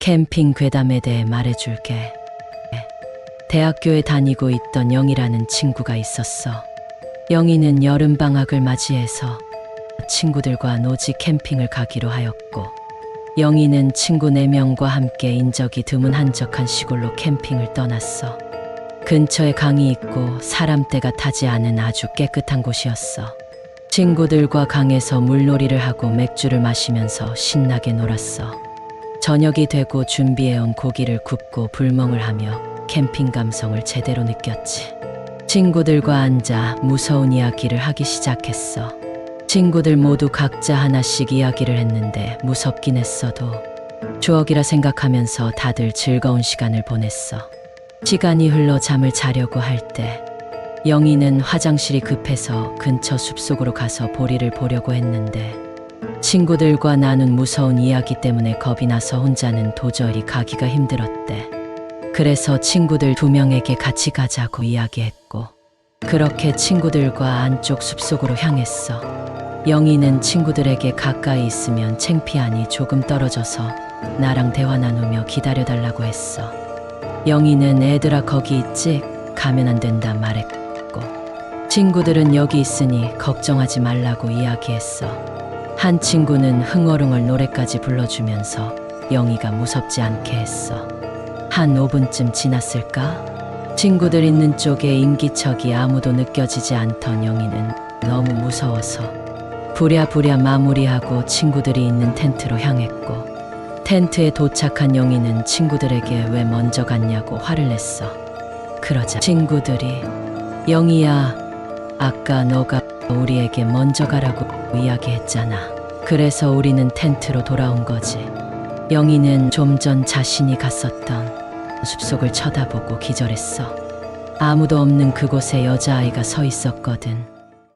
캠핑 괴담에 대해 말해줄게. 대학교에 다니고 있던 영이라는 친구가 있었어. 영희는 여름방학을 맞이해서 친구들과 노지 캠핑을 가기로 하였고, 영희는 친구 4명과 함께 인적이 드문 한적한 시골로 캠핑을 떠났어. 근처에 강이 있고 사람떼가 타지 않은 아주 깨끗한 곳이었어. 친구들과 강에서 물놀이를 하고 맥주를 마시면서 신나게 놀았어. 저녁이 되고 준비해온 고기를 굽고 불멍을 하며 캠핑 감성을 제대로 느꼈지. 친구들과 앉아 무서운 이야기를 하기 시작했어. 친구들 모두 각자 하나씩 이야기를 했는데 무섭긴 했어도 추억이라 생각하면서 다들 즐거운 시간을 보냈어. 시간이 흘러 잠을 자려고 할 때 영희는 화장실이 급해서 근처 숲속으로 가서 보리를 보려고 했는데 친구들과 나눈 무서운 이야기 때문에 겁이 나서 혼자는 도저히 가기가 힘들었대. 그래서 친구들 두 명에게 같이 가자고 이야기했고 그렇게 친구들과 안쪽 숲속으로 향했어. 영희는 친구들에게 가까이 있으면 창피하니 조금 떨어져서 나랑 대화 나누며 기다려달라고 했어. 영희는 애들아 거기 있지? 가면 안 된다 말했고 친구들은 여기 있으니 걱정하지 말라고 이야기했어. 한 친구는 흥얼흥얼 노래까지 불러주면서 영희가 무섭지 않게 했어. 한 5분쯤 지났을까? 친구들 있는 쪽에 인기척이 아무도 느껴지지 않던 영희는 너무 무서워서 부랴부랴 마무리하고 친구들이 있는 텐트로 향했고 텐트에 도착한 영희는 친구들에게 왜 먼저 갔냐고 화를 냈어. 그러자 친구들이 영희야, 아까 너가 우리에게 먼저 가라고 이야기했잖아. 그래서 우리는 텐트로 돌아온 거지. 영희는 좀 전 자신이 갔었던 숲속을 쳐다보고 기절했어. 아무도 없는 그곳에 여자아이가 서 있었거든.